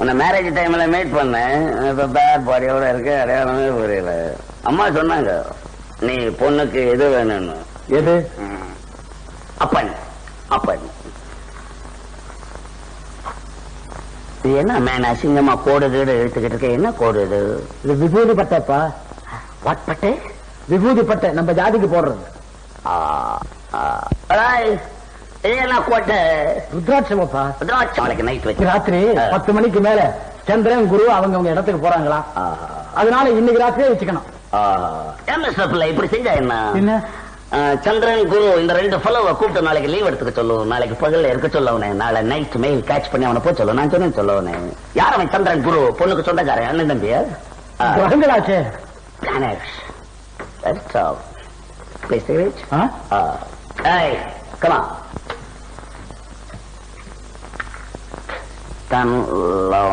உன்னை மேரேஜ் டைம்ல மீட் பண்ணேன். இப்ப பேட் பாடியோட இருக்க அடையாளமே புரியல. அம்மா சொன்னாங்க நீ பொண்ணுக்கு எது வேணும்னு? எது. அப்பன். அப்பன். இது என்ன மேன் அசிங்கமா கோடு கீடு இழுத்துக்கிட்டு இருக்க? என்ன கோடு இது? இது விபூதி பட்டைப்பா. வாட் பட்டு? விபூதி பட்டை. நம்ம ஜாதிக்கு போடுறது. ஆ, ஆ. ஏய், இது என்ன கோட்டை. ருத்ராட்சமப்பா? திராட்சை நாளைக்கு நைட் வச்சு. ராத்திரி ஆ. பத்து மணிக்கு மேல சந்திரன் குரு அவங்க அவங்க இடத்துக்கு போறாங்களா. அதனால இன்னைக்கு ராத்திரியே வச்சுக்கணும். இப்படி செஞ்சா என்ன? என்ன? ஆ, சந்திரன் குரு இந்த ரெண்டு ஃபெலோவை கூப்பிட்டு நாளைக்கு லீவ் எடுத்துக்க சொல்லு நாளைக்கு பகல்ல இருக்க சொல்ல அவனை நாளை நைட் மெயில் கேட்ச் பண்ணி அவனை போய் சொல்லு நான் சொன்னேன் சொல்ல அவனை யார் அவன் சந்திரன் குரு? பொண்ணுக்கு சொந்தக்காரன் அண்ணன் தம்பியா கிரகங்களாச்சே planets That's all. Please, cigarette? Ah? ตั้งหล